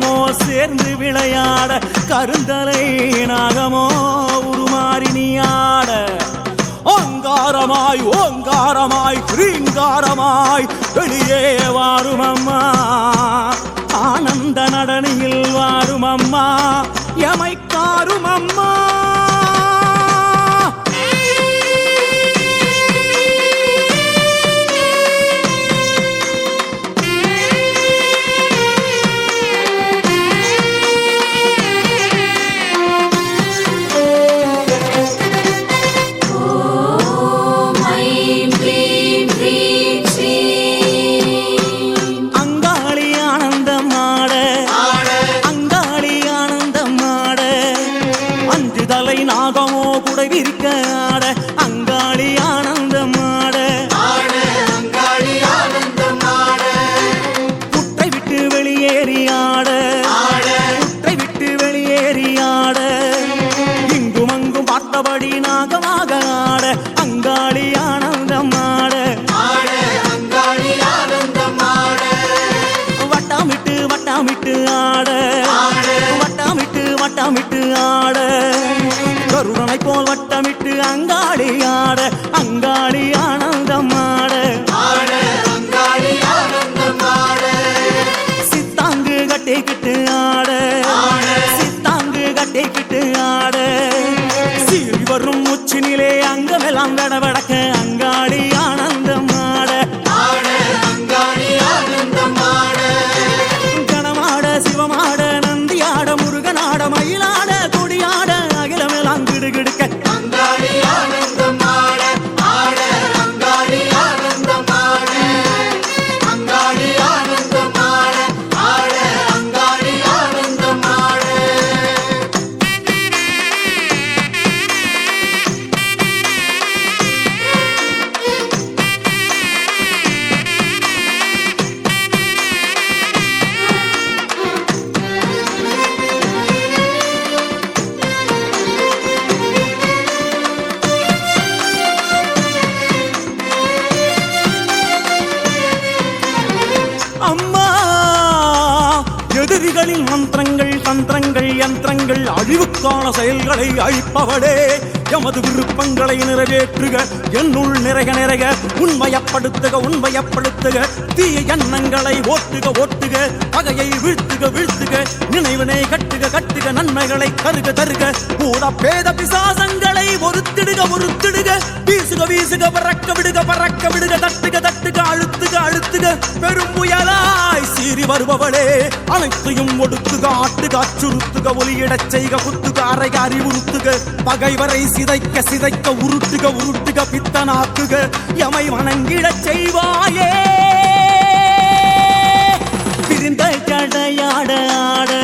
நாகமோ சேர்ந்து விளையாட கருந்தலை நாகமோ உருமாறி நீயாட. ஓங்காரமாய் ஓங்காரமாய் கிரீங்காரமாய் வெளியே வாரும் அம்மா ஆனந்த நடனியில் வாரும் அம்மா எமைக்காரும் அம்மா அஞ்சு தலை நாகமோ குடை விரிக்க ஆட கருணனை போல் வட்டமிட்டு அங்காளி ஆட அங்காளி ஆனந்தம் ஆட. சித்தாங்கு கட்டிக்கிட்டு ஆட. சித்தாங்கு கட்டிக்கிட்டு ஆட. சீறி வரும் உச்சினிலே அங்கமெல்லாம் நடவடக்க அங்காளி எதிரிகளின் மந்திரங்கள் தந்திரங்கள் யந்திரங்கள் அழிவுக்கான செயல்களை அழிப்பவளே. எமது விருப்பங்களை நிறைவேற்றுக என்னுள் நிறைய நிறைய உண்மையப்படுத்துக உண்மையப்படுத்துக. தீய எண்ணங்களை ஓட்டுக ஓட்டுக. பகையை வீழ்த்துக வீழ்த்துக. நினைவினை கட்டுக கட்டுக. நன்மைகளை கருக தருக. பூத பேத பிசாசங்களை ஒருத்திடுக ஒருத்திடுக. வீசுக வீசுக பறக்க விடுக பறக்க விடுக தட்டுக தட்டுக அழுத்துக அழுத்துக. பெரும் புயலா வருபவளே அனைத்தையும் ஒடுத்துக ஆட்டுக அச்சுறுத்துக ஒலியிடச் செய்க குத்துக அறை அறிவுறுத்துக. பகைவரை சிதைக்க சிதைக்க உருட்டுக உருட்டுக பித்தனாக்குக. எமை வணங்கிடச் செய்வாயே. பிரிந்த கடையாட ஆட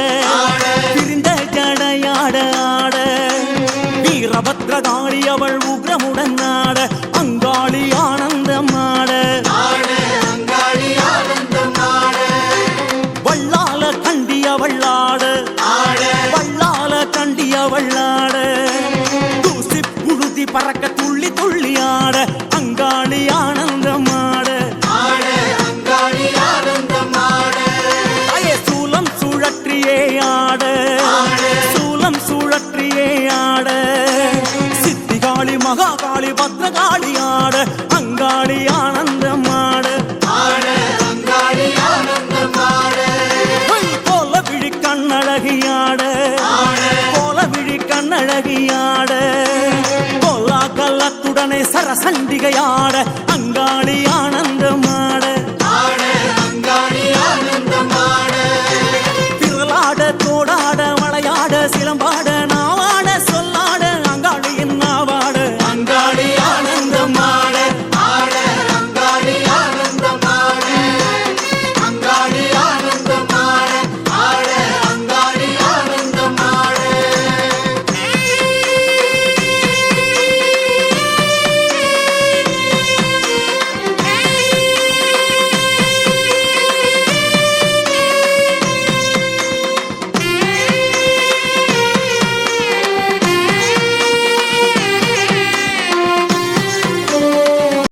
மகாகாளி ஆட அங்காளி ஆனந்தம் ஆட. போல விழி கண்ணழகியாட போல விழி கண்ணழகியாட போலா கல்லத்துடனே சரசண்டிகையாட அங்காளி ஆனந்தமாட